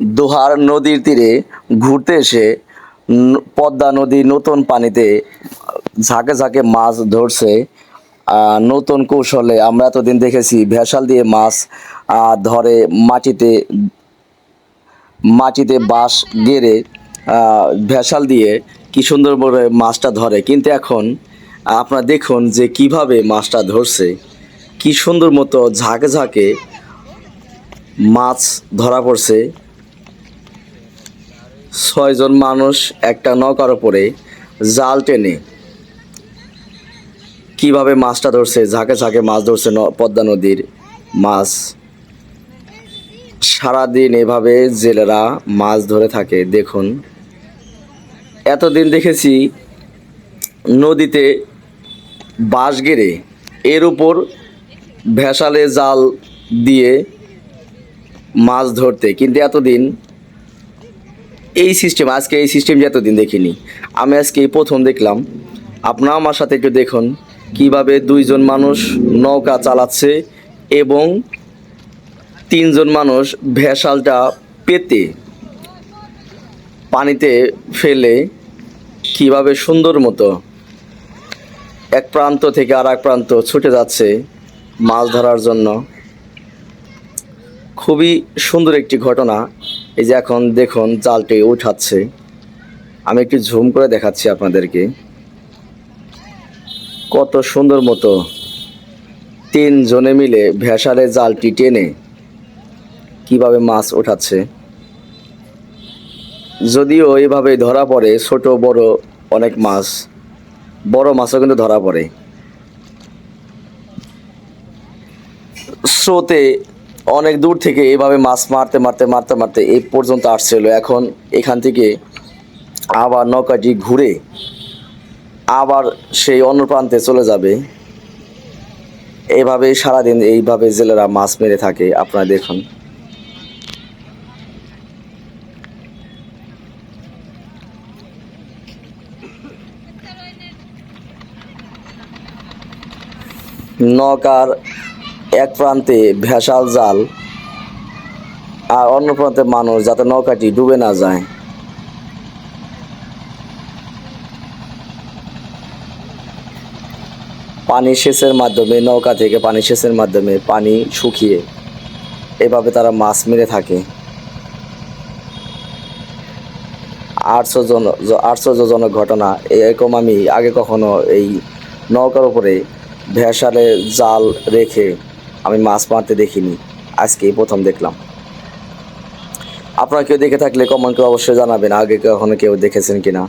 দোহার নদীর তীরে ঘুরতে এসে পদ্মা নদী নতুন পানিতে ঝাঁকে ঝাঁকে মাছ ধরছে। নতুন কৌশলে আমরা এতদিন দেখেছি ভেসাল দিয়ে মাছ ধরে মাটিতে মাটিতে বাঁশ গেড়ে ভেসাল দিয়ে কি সুন্দর করে মাছটা ধরে। কিন্তু এখন আপনারা দেখুন যে কীভাবে মাছটা ধরছে। কি সুন্দর মতো ঝাঁকে ঝাঁকে মাছ ধরা পড়ছে। ছয়জন মানুষ একটা নৌকার উপরে জাল টেনে কীভাবে মাছটা ধরছে, ঝাঁকে ঝাঁকে মাছ ধরছে পদ্মা নদীর মাছ। সারাদিন এভাবে জেলেরা মাছ ধরে থাকে, দেখুন। এতদিন দেখেছি নদীতে বাঁশ গেড়ে এর উপর ভেসালে জাল দিয়ে মাছ ধরতে, কিন্তু এতদিন এই সিস্টেম আজকে এই সিস্টেম যে এতদিন দেখিনি, আমি আজকে এই প্রথম দেখলাম আপনারা আমার সাথে একটু দেখুন কীভাবে দুইজন মানুষ নৌকা চালাচ্ছে এবং তিনজন মানুষ ভেসালটা পেতে, পানিতে ফেলে কীভাবে সুন্দর মতো এক প্রান্ত থেকে আর এক প্রান্ত ছুটে যাচ্ছে মাছ ধরার জন্য। খুবই সুন্দর একটি ঘটনা। এই যে এখন দেখুন জালটি উঠাচ্ছে। আমি একটু ঝুম করে দেখাচ্ছি আপনাদেরকে। কত সুন্দর মতো তিনজনে মিলে ভেসালে জালটি টেনে কীভাবে মাছ ওঠাচ্ছে যদিও এইভাবে ধরা পড়ে, ছোট, বড় অনেক মাছ, বড় মাছও কিন্তু ধরা পড়ে। স্রোতে অনেক দূর থেকে এইভাবে মাছ মারতে মারতে মারতে মারতে এই পর্যন্ত আসছিল। এখন এখান থেকে আবার নৌকাটি ঘুরে আবার সেই অন্য প্রান্তে চলে যাবে। এইভাবে সারাদিন এইভাবে জেলেরা মাছ মেরে থাকে, আপনারা দেখুন। নৌকার এক প্রান্তে ভেসাল জাল আর অন্য প্রান্তে মানুষ যাতে নৌকাটি ডুবে না যায়। পানি সেচের মাধ্যমে, নৌকা থেকে পানি সেচের মাধ্যমে পানি শুকিয়ে এভাবে তারা মাছ মেরে থাকে। আশ্চর্যজনক আশ্চর্যজনক ঘটনা এরকম আমি আগে কখনো এই নৌকার উপরে ভেসালে জাল রেখে আমি মাছ মারতে দেখিনি। আজকেই প্রথম দেখলাম। আপনারা কেউ দেখে থাকলে কমেন্ট করে অবশ্যই জানাবেন, আগে কখনো কেউ দেখেছেন কিনা।